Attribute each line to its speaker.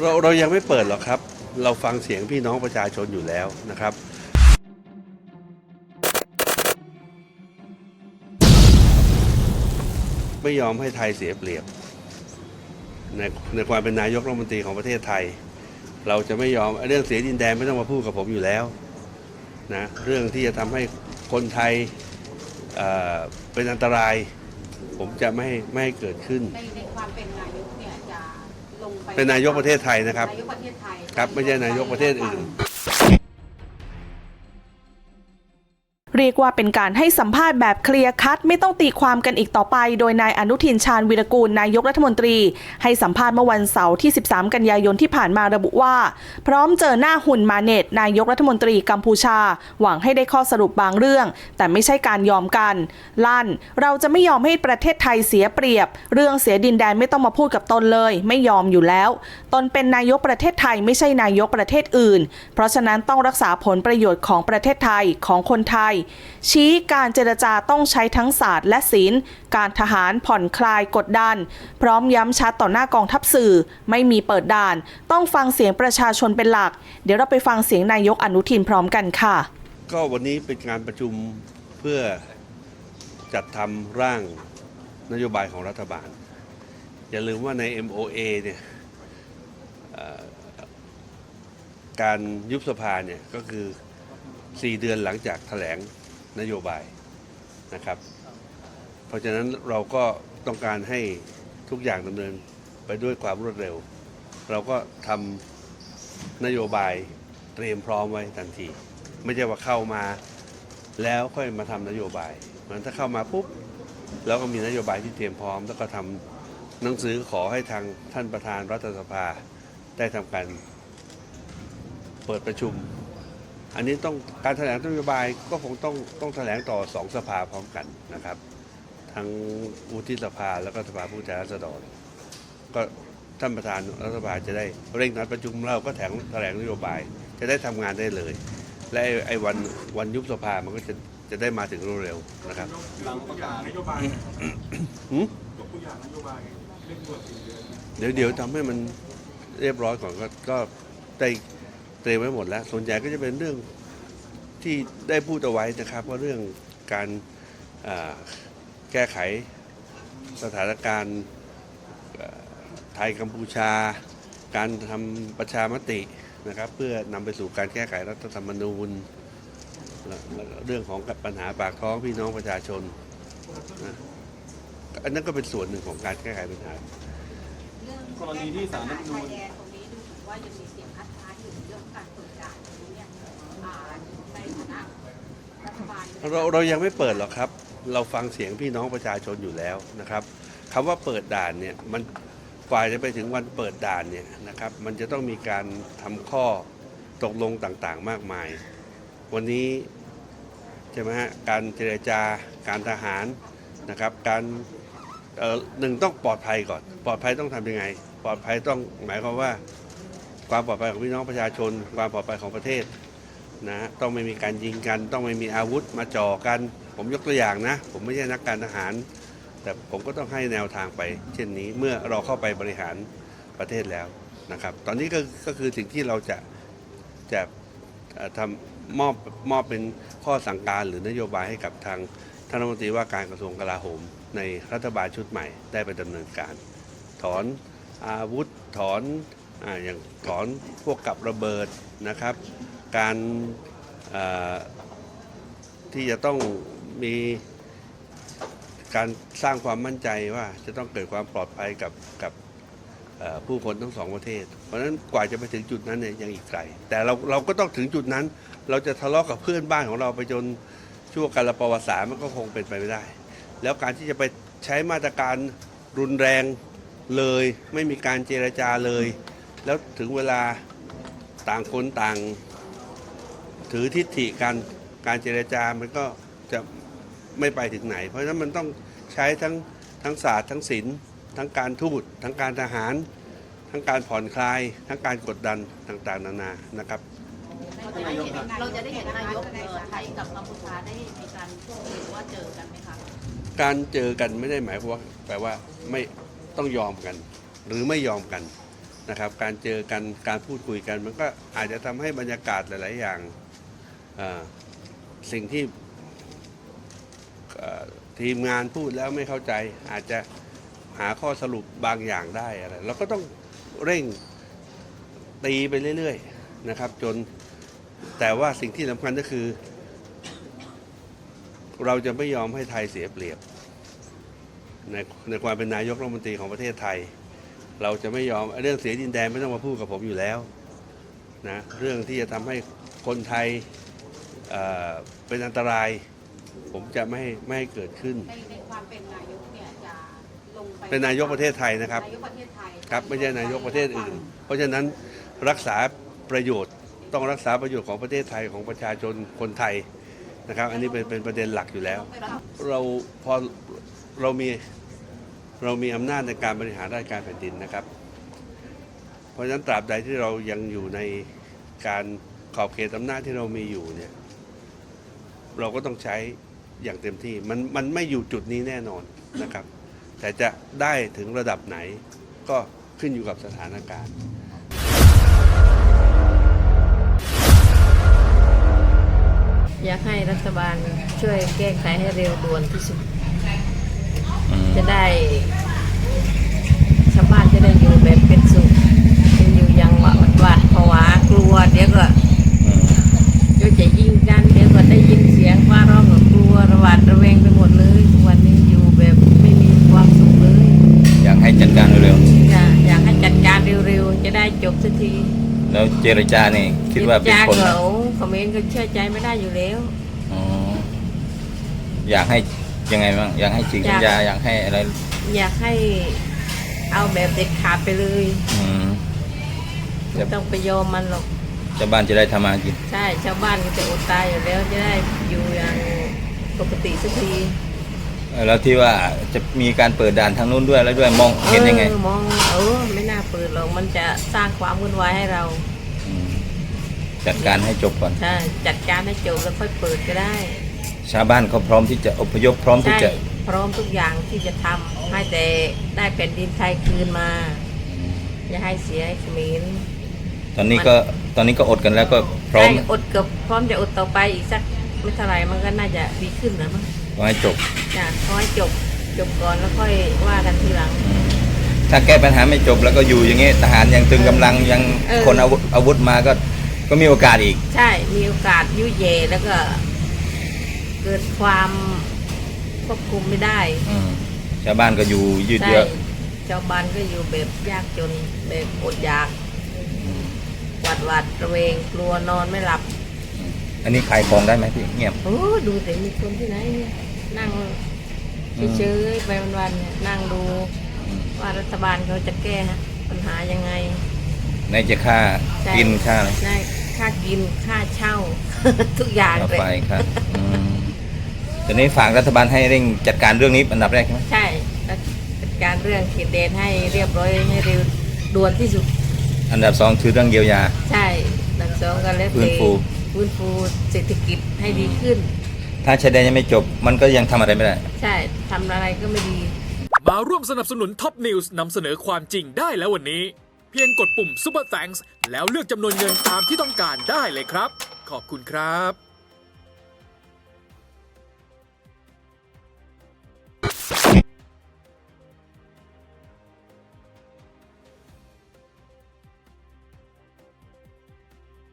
Speaker 1: เราเรายังไม่เปิดหรอกครับ เราฟังเสียงพี่น้องประชาชนอยู่แล้วนะครับไม่ยอมให้ไทยเสียเปรียบ ในในความเป็นนายกรัฐมนตรีของประเทศไทย เราจะไม่ยอมเรื่องเสียดินแดนไม่ต้องมาพูดกับผมอยู่แล้วนะเรื่องที่จะทำให้คนไทยเเป็นอันตราย ผมจะไม่ไม่ให้เกิดขึ้น
Speaker 2: ในายกเนี่ยจะลงไป
Speaker 1: เป็นนายกประเทศไทยนะครับ
Speaker 2: นายกประเทศไทย
Speaker 1: ครับ ไม่ใช่นายกประเทศอื่น
Speaker 3: รียกว่าเป็นการให้สัมภาษณ์แบบเคลียร์คัดไม่ต้องตีความกันอีกต่อไป โดยนายอนุทินชาญวีรกูลนายกรัฐมนตรี ให้สัมภาษณ์เมื่อวันเสาร์ที่ 13 กันยายนที่ผ่านมาระบุว่า พร้อมเจอหน้าหุ่นมาเนตนายกรัฐมนตรีกัมพูชา หวังให้ได้ข้อสรุปบางเรื่อง แต่ไม่ใช่การยอมกัน ลั่น เราจะไม่ยอมให้ประเทศไทยเสียเปรียบ เรื่องเสียดินแดนไม่ต้องมาพูดกับตนเลย ไม่ยอมอยู่แล้ว ตนเป็นนายกประเทศไทยไม่ใช่นายกประเทศอื่น เพราะฉะนั้นต้องรักษาผลประโยชน์ของประเทศไทยของคนไทยชี้การเจรจาต้องใช้ทั้งศาสตร์และศิลการทหารผ่อนคลายกดดัน พร้อมย้ำชัดต่อหน้ากองทัพสื่อ ไม่มีเปิดด่าน ต้องฟังเสียงประชาชนเป็นหลัก เดี๋ยวเราไปฟังเสียงนายกอนุทินพร้อมกันค่ะ
Speaker 1: ก็วันนี้เป็นการประชุมเพื่อจัดทำร่างนโยบายของรัฐบาล อย่าลืมว่าใน MOA เนี่ยการยุบสภาเนี่ยก็คือ 4 เดือนหลังจากแถลง นโยบายนะครับ เพราะฉะนั้นเราก็ต้องการให้ทุกอย่างดำเนินไปด้วยความรวดเร็ว เราก็ทำนโยบายเตรียมพร้อมไว้ทันที ไม่ใช่ว่าเข้ามาแล้วค่อยมาทำนโยบายมันถ้าเข้ามาปุ๊บเราก็มีนโยบายที่เตรียมพร้อม แล้วก็ทำหนังสือขอให้ทางท่านประธานรัฐสภาได้ทำการเปิดประชุม อันนี้ต้องการแถลงนโยบายก็คงต้องต้องแถลงต่อสองสภาพร้อมกันนะครับ ทั้งวุฒิสภาแล้วก็สภาผู้แทนราษฎรก็ท่านประธานรัฐสภาจะได้เร่งนัดประชุมเราก็แถลงแถลงนโยบาย จะได้ทำงานได้เลย และไอ้ไอ้วันวันยุบสภามันก็จะจะได้มาถึงเร็วๆนะครับ
Speaker 4: หลังประกาศนโยบาย
Speaker 1: หืม
Speaker 4: ยกตัวอย่างนโยบายเร่งด่วนสี่เดือน
Speaker 1: เดี๋ยวเดี๋ยวทำให้มันเรียบร้อยก่อนก็ก็ได้ เตรียมไว้หมดแล้ว ส่วนใหญ่ก็จะเป็นเรื่องที่ได้พูดเอาไว้นะครับว่าเรื่องการแก้ไขสถานการณ์ไทยกัมพูชา การทำประชามตินะครับ เพื่อนำไปสู่การแก้ไขรัฐธรรมนูญและและเรื่องของปัญหาปากท้องพี่น้องประชาชนนะอันนั้นก็เป็นส่วนหนึ่งของการแก้ไขปัญหา
Speaker 2: เรื่อง
Speaker 4: กรณีที่ศาลรัฐธรรมนูญ
Speaker 2: เราเรา
Speaker 1: ยังไม่เปิดหรอกครับ เราฟังเสียงพี่น้องประชาชนอยู่แล้วนะครับคำว่าเปิดด่านเนี่ยมันกว่ายจะไปถึงวันเปิดด่านเนี่ยนะครับ มันจะต้องมีการทำข้อตกลงต่างๆ มากมาย วันนี้ใช่ไหมฮะการเจรจาการทหารนะครับ การเอ่อหนึ่งต้องปลอดภัยก่อน ปลอดภัยต้องทำยังไง ปลอดภัยต้องหมายความว่า ความปลอดภัยของพี่น้องประชาชน ความปลอดภัยของประเทศนะฮะต้องไม่มีการยิงกัน ต้องไม่มีอาวุธมาจ่อกัน ผมยกตัวอย่างนะ ผมไม่ใช่นักการทหาร แต่ผมก็ต้องให้แนวทางไป เช่นนี้เมื่อเราเข้าไปบริหารประเทศแล้วนะครับ ตอนนี้ก็ก็คือสิ่งที่เราจะจะทำมอบมอบเป็นข้อสั่งการหรือนโยบายให้กับทางท่านรัฐมนตรีว่าการกระทรวงกลาโหม ในรัฐบาลชุดใหม่ได้ไปดำเนินการ ถอนอาวุธถอน ออย่างถอนพวกกับระเบิดนะครับ การที่จะต้องมีการสร้างความมั่นใจว่าจะต้องเกิดความปลอดภัยกับกับผู้คนทั้งสองประเทศ เพราะฉะนั้นกว่าจะไปถึงจุดนั้นเนี่ยยังอีกไกล แต่เราเราก็ต้องถึงจุดนั้น เราจะทะเลาะกับเพื่อนบ้านของเราไปจนชั่วการลประวัติศาสตร์มันก็คงเป็นไปไม่ได้ แล้วการที่จะไปใช้มาตรการรุนแรงเลย ไม่มีการเจรจาเลย แล้วถึงเวลาต่างคนต่าง ถือทิฏฐิกันการเจรจามันก็จะไม่ไปถึงไหน เพราะฉะนั้นมันต้องใช้ทั้งทั้งศาสตร์ทั้งศิลป์ทั้งการทูตทั้งการทหาร ทั้งการผ่อนคลาย ทั้งการกดดันต่างๆ นานานะครับ
Speaker 2: เราจะได้เห็นนายกเอ่อไทยกับกัมพูชาได้มีการพูดคุยหรือว่าเจอกันไหมคะ
Speaker 1: การเจอกันไม่ได้หมายความว่าแปลว่าไม่ต้องยอมกัน หรือไม่ยอมกัน นะครับ การเจอกันการพูดคุยกัน มันก็อาจจะทำให้บรรยากาศหลาย ๆ อย่างสิ่งที่ทีมงานพูดแล้วไม่เข้าใจอาจจะหาข้อสรุปบางอย่างได้อะไรเราก็ต้องเร่งตีไปเรื่อย ๆ นะครับ จนแต่ว่าสิ่งที่สำคัญก็คือ เราจะไม่ยอมให้ไทยเสียเปรียบ ในในความเป็นนายกรัฐมนตรีของประเทศไทย เราจะไม่ยอมเรื่องเสียดินแดนไม่ต้องมาพูดกับผมอยู่แล้วนะเรื่องที่จะทำให้คนไทยเอ่อเป็นอันตราย ผมจะไม่ให้ไม่ให้เกิดขึ้น
Speaker 2: ในในความเป็นนายกเนี่ยจะลงไป
Speaker 1: เป็นนายกประเทศไทยนะครับ
Speaker 2: นายกประเทศไทย
Speaker 1: ครับไม่ใช่นายกประเทศอื่น เพราะฉะนั้นรักษาประโยชน์ต้องรักษาประโยชน์ของประเทศไทยของประชาชนคนไทยนะครับ อันนี้เป็นเป็นประเด็นหลักอยู่แล้ว เราพอเรามี เรามีอำนาจในการบริหารราชการแผ่นดินนะครับ เพราะฉะนั้นตราบใดที่เรายังอยู่ในการขอบเขตอำนาจที่เรามีอยู่เนี่ยเราก็ต้องใช้อย่างเต็มที่มันมันไม่อยู่จุดนี้แน่นอนนะครับ แต่จะได้ถึงระดับไหนก็ขึ้นอยู่กับสถานการณ์
Speaker 5: อยากให้รัฐบาลช่วยแก้ไขให้เร็วด่วนที่สุด จะได้ชาวบ้านจะได้อยู่แบบเป็นสุขจะอยู่อย่างหวาดหวาดผวากลัวเดี๋ยวก็เดี๋ยวจะยิงกันเดี๋ยวก็ได้ยินเสียงฟ้าร้องก็กลัวระหวาดระแวงไปหมดเลยทุกวันนี้อยู่แบบไม่มีความสุขเลย
Speaker 6: อยากให้จัดการเร็ว
Speaker 5: จ้ะอยากให้จัดการเร็วๆจะได้จบสักที
Speaker 6: ๆแล้วเจรจานี่คิดว่าเป็น
Speaker 5: จ้า
Speaker 6: คน
Speaker 5: เขาคอมเมนต์ก็เชื่อใจไม่ได้อยู่แล้ว
Speaker 6: อ๋ออยากให้ ยังไงบ้างอยากให้ฉีกสัญญาอยากให้อะไร
Speaker 5: อยากให้เอาแบบเด็ดขาดไปเลย
Speaker 6: อืม
Speaker 5: ไม่ต้องไปยอมมันหรอก
Speaker 6: ชาวบ้านจะได้ทำมาหากิน
Speaker 5: ใช่ชาวบ้านก็จะอดตายอยู่แล้วจะได้อยู่อย่างปกติสักที
Speaker 6: เออแล้วที่ว่าจะมีการเปิดด่านทางนู้นด้วยแล้วด้วยมองเห็นยังไง
Speaker 5: ออมองเออไม่น่าเปิดหรอกมันจะสร้างความวุ่นวายให้เรา
Speaker 6: มจัดการให้จบก่อน
Speaker 5: ใช่จัดการให้จบแล้วค่อยเปิดก็ได้
Speaker 6: ชาวบ้านเขาพร้อมที่จะอพยพพร้อมที่
Speaker 5: ใช่
Speaker 6: จะ
Speaker 5: พร้อมทุกอย่างที่จะทำให้แต่ได้แผ่นดินไทยคืนมา อย่าให้เสียให้เขมร
Speaker 6: ตอนนี้ก็ตอนนี้ก็อดกันแล้วก็พร้อม
Speaker 5: ได้อดเกับพร้อมจะอดต่อไปอีกสักไม่เท่าไหร่มันก็น่าจะดีขึ้นนะมั้ง
Speaker 6: ขอให้จบ
Speaker 5: จ้ะขอให้จบจบก่อนแล้วค่อยว่ากันทีหลัง
Speaker 6: อืมถ้าแก้ปัญหาไม่จบแล้วก็อยู่อย่างงี้ทหารยังตึงกำลังยัง
Speaker 5: เออ
Speaker 6: คนอาวุธอาวุธมาก็ก็มีโอกาสอีก
Speaker 5: ใช่มีโอกาสยุ่ยเยแล้วก็ เกิดความควบคุมไม่ได้
Speaker 6: อืมชาวบ้านก็อยู่ยืด
Speaker 5: ใช่
Speaker 6: เยอะ
Speaker 5: ชาวบ้านก็อยู่แบบยากจนแบบอดอยากหวาดหวาดระเวงกลัวนอนไม่หลับ
Speaker 6: อันนี้ขายของได้ไหมพี่เงียบ
Speaker 5: โอ้ดูแต่มีคนที่ไหนเนี่ยนั่งเฉยๆไปวันๆเนี่ยนั่งดู
Speaker 6: อืม
Speaker 5: ว่ารัฐบาลเขาจะแก้ปัญหายังไง
Speaker 6: ไหนจะค่า
Speaker 5: ใช่
Speaker 6: กินค่าอะไร
Speaker 5: ได้ค่ากินค่าเช่า ทุกอย่าง
Speaker 6: ค่า
Speaker 5: เลย
Speaker 6: ไฟครับอืมต อนนี้ฝากรัฐบาลให้เร่งจัดการเรื่องนี้อันดับแรกใช่ไหม
Speaker 5: ใช่แล้วจัดการเรื่องเขตแดนให้เรียบร้อยให้เร็วด่วนที่สุด
Speaker 6: อันดับสองคือเรื่องเยียวยา
Speaker 5: ใช่ดังสองกันแล้ว
Speaker 6: ฟื้นฟู
Speaker 5: ฟื้นฟูเศรษฐกิจให้ดีขึ้น
Speaker 6: ถ้าชายแดนยังไม่จบมันก็ยังทำอะไรไม่ได้
Speaker 5: ใช่ทำอะไรก็ไม่ดี
Speaker 7: มาร่วมสนับสนุนท็อปนิวส์นำเสนอความจริงได้แล้ววันนี้ เพียงกดปุ่ม Super Thanks แล้วเลือกจำนวนเงินตามที่ต้องการได้เลยครับ ขอบคุณครับ